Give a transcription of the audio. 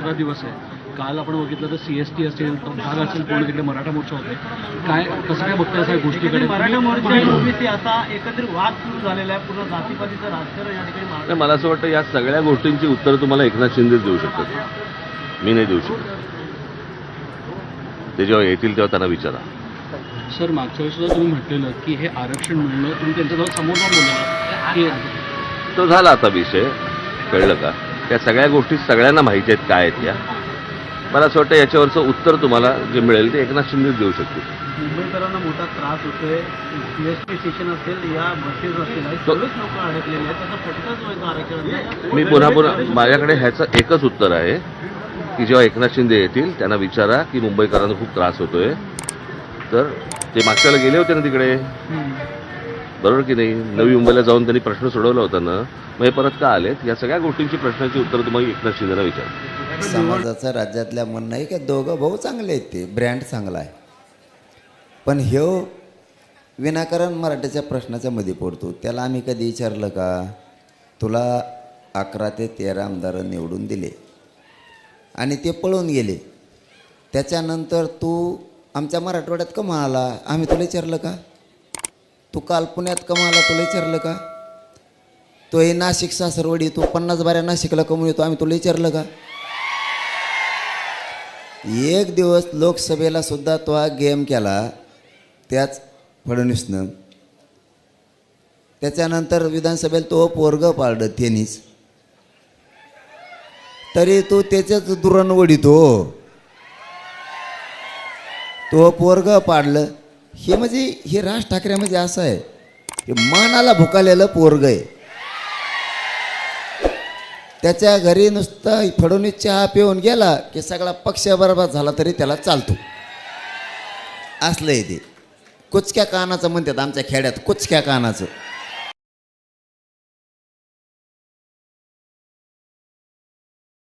दसरा दिवस आहे. काल आपण बघितलं तर सी एस टी असेल तो भाग असेल पूर्ण तिकडे मराठा मोर्चा होते काय कसं काय बघताय सगळ्या गोष्टीकडे मराठा मोर्चा आणि ओबीसी असा एकत्रित वाद सुरू झालेला आहे पूर्ण जातीपातीचं राजकारण या ठिकाणी मला असं वाटतं या सगळ्या गोष्टींची उत्तरं तुम्हाला एकनाथ शिंदेच देऊ शकतात. मी नाही देऊ शकत. ते जेव्हा येतील तेव्हा त्यांना विचारा. सर मागच्या वेळेस सुद्धा तुम्ही म्हटलेलं की हे आरक्षण मिळणं तुम्ही त्यांच्याजवळ समोर जाऊन बोलला. तो झाला आता विषय. कळलं का? त्या सगळ्या गोष्टी सगळ्यांना माहिती आहेत काय आहेत त्या मला असं वाटतं याच्यावरचं उत्तर तुम्हाला जे मिळेल ते एकनाथ शिंदेच देऊ शकतील. मुंबईकरांना मोठा त्रास होतोय. सीएसटी स्टेशन असेल या बसेस असतील सगळेच लोक अडकलेले आहेत. त्याचा फटकाच आरक्षण मी पुन्हा पुन्हा माझ्याकडे ह्याचं एकच उत्तर आहे की जेव्हा एकनाथ शिंदे येतील त्यांना विचारा की मुंबईकरांना खूप त्रास होतोय. तर ते मागच्याला गेले होते ना तिकडे? बरोबर की नाही? नवी मुंबईला जाऊन त्यांनी प्रश्न सोडवला होता ना मग हे परत का आलेत? या सगळ्या गोष्टींची प्रश्नाची उत्तर तुम्हाला एकनाथ शिंदेला विचार समाजाचं राज्यातल्या म्हणणं आहे की दोघं भाऊ चांगले आहेत ते ब्रँड चांगला आहे. पण ह्यो विनाकारण मराठीच्या प्रश्नाच्या मध्ये पडतो. त्याला आम्ही कधी विचारलं का? तुला अकरा ते तेरा आमदार निवडून दिले. आणि ते पळून गेले. त्याच्यानंतर तू आमच्या मराठवाड्यात का म्हणाला? आम्ही तुला विचारलं का? तू काल पुण्यात कमाला आला तुला विचारलं का? तो हे नाशिक सासरवडी तू पन्नास बाऱ्या नाशिकला कमवून येतो आम्ही तुला विचारलं का? एक दिवस लोकसभेला सुद्धा तो हा गेम केला त्याच फडणवीसनं. त्याच्यानंतर विधानसभेला तो पोरग पाळलं त्यांनीच तरी तो त्याच्याच दुरण वडितो तो पोरग पाडलं. हे म्हणजे हे राज ठाकरे म्हणजे असं आहे की मानाला भुकालेलं पोरग आहे. त्याच्या घरी नुसतं फडणवीस चहा पिऊन गेला की सगळा पक्ष बरोबर झाला तरी त्याला चालतो. असलं आहे ते. कुचक्या कानाचं म्हणतात आमच्या खेड्यात कुचक्या कानाचं.